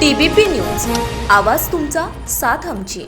TBP news. आवाज तुमचा साथ आमची.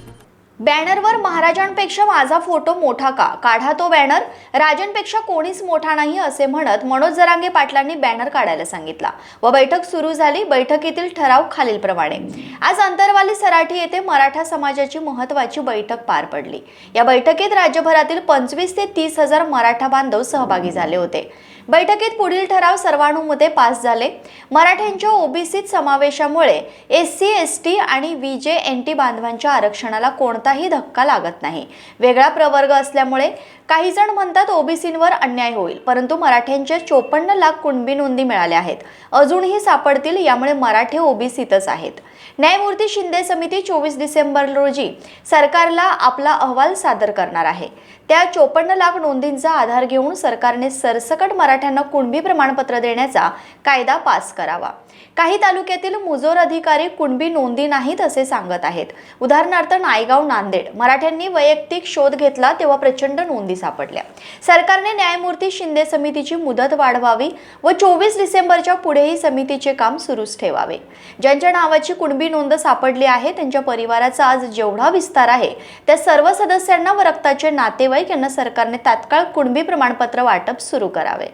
बॅनरवर महाराजांपेक्षा माझा फोटो मोठा का? काढा तो बॅनर. राजांपेक्षा कोणीच मोठा नाही असे म्हणत मनोज जरांगे पाटलांनी बॅनर काढायला सांगितला. व बैठक सुरू झाली. बैठकीतील ठराव खालीलप्रमाणे. आज अंतरवाली सराठी येथे मराठा समाजाची महत्वाची बैठक पार पडली. या बैठकीत राज्यभरातील पंचवीस ते तीस हजार मराठा बांधव सहभागी झाले होते. बैठकीत पुढील ठराव सर्वानुमते पास झाले. मराठ्यांच्या ओबीसीत समावेशामुळे एस सी एस टी आणि व्ही जे एन टी बांधवांच्या आरक्षणाला कोणताही धक्का लागत नाही. वेगळा प्रवर्ग असल्यामुळे काही जण म्हणतात ओबीसींवर अन्याय होईल परंतु मराठ्यांचे चोपन्न लाख कुणबी नोंदी मिळाल्या आहेत. अजूनही सापडतील यामुळे मराठे ओबीसीतच आहेत. न्यायमूर्ती शिंदे समिती चोवीस डिसेंबर रोजी सरकारला आपला अहवाल सादर करणार आहे. त्या चोपन्न लाख नोंदींचा आधार घेऊन सरकारने सरसकट मराठ्यांना कुणबी प्रमाणपत्र देण्याचा कायदा पास करावा. काही तालुक्यातील मुजोर अधिकारी कुणबी नोंदी नाहीत असे सांगत आहेत. उदाहरणार्थ नायगाव नांदेड. मराठ्यांनी वैयक्तिक शोध घेतला तेव्हा प्रचंड नोंदी सापडल्या. सरकारने न्यायमूर्ती शिंदे समितीची मुदत वाढवावी व चोवीस डिसेंबरच्या पुढेही समितीचे काम सुरूच ठेवावे. ज्यांच्या नावाची कुणबी नोंद सापडली आहे त्यांच्या परिवाराचा आज जेवढा विस्तार आहे त्या सर्व सदस्यांना व रक्ताचे नातेवाईक यांना सरकारने तात्काळ कुणबी प्रमाणपत्र वाटप सुरू करावे.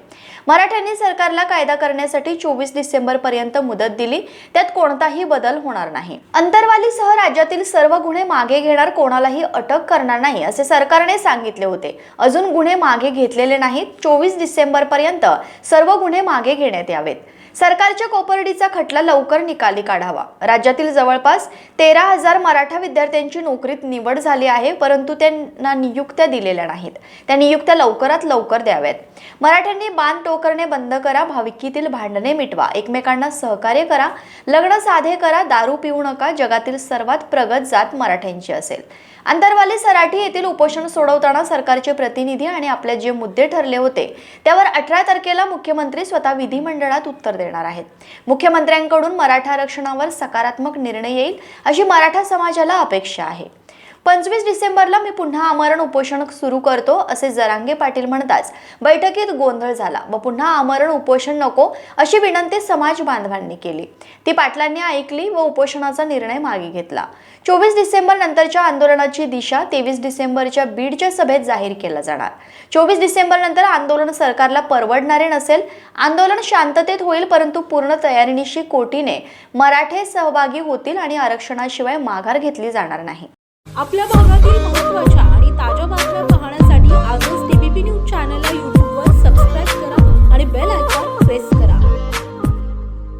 मराठ्यांनी सरकारला कायदा करण्यासाठी चोवीस डिसेंबर पर्यंत मुदत दिली. त्यात कोणताही बदल होणार नाही. अंतरवालीसह राज्यातील सर्व गुन्हे मागे घेणार कोणालाही अटक करणार नाही असे सरकारने सांगितले होते. अजून गुन्हे मागे घेतलेले नाहीत. चोवीस डिसेंबर पर्यंत सर्व गुन्हे मागे घेण्यात यावेत. सरकारच्या कोपर्डीचा खटला लवकर निकाली काढावा. राज्यातील जवळपास तेरा हजार मराठा विद्यार्थ्यांची नोकरीत निवड झाली आहे परंतु त्यांना नियुक्त्या दिलेल्या नाहीत. त्या नियुक्त्या लवकरात लवकर द्याव्यात. मराठ्यांनी बाण टोकरणे बंद करा भाविकीतील भांडणे मिटवा. एकमेकांना सहकार्य करा लग्न साधे करा दारू पिऊ नका. जगातील सर्वात प्रगत जात मराठ्यांची असेल. अंतरवाली सराठी येथील उपोषण सोडवताना सरकारचे प्रतिनिधी आणि आपले जे मुद्दे ठरले होते त्यावर अठरा तारखेला मुख्यमंत्री स्वतः विधिमंडळात उत्तर देणार आहेत. मुख्यमंत्र्यांकडून मराठा आरक्षणावर सकारात्मक निर्णय येईल अशी मराठा समाजाला अपेक्षा आहे. पंचवीस डिसेंबरला मी पुन्हा आमरण उपोषण सुरू करतो असे जरांगे पाटील म्हणताच बैठकीत गोंधळ झाला. व पुन्हा आमरण उपोषण नको अशी विनंती समाज बांधवांनी केली. ती पाटलांनी ऐकली व उपोषणाचा निर्णय मागे घेतला. चोवीस डिसेंबर नंतरच्या आंदोलनाची दिशा तेवीस डिसेंबरच्या बीडच्या सभेत जाहीर केला जाणार. चोवीस डिसेंबर नंतर आंदोलन सरकारला परवडणारे नसेल आंदोलन शांततेत होईल परंतु पूर्ण तयारीनिशी कोटीने मराठे सहभागी होतील आणि आरक्षणाशिवाय माघार घेतली जाणार नाही. आपल्या भागातील महत्त्वाच्या आणि ताज्या बातम्या पाहण्यासाठी आजच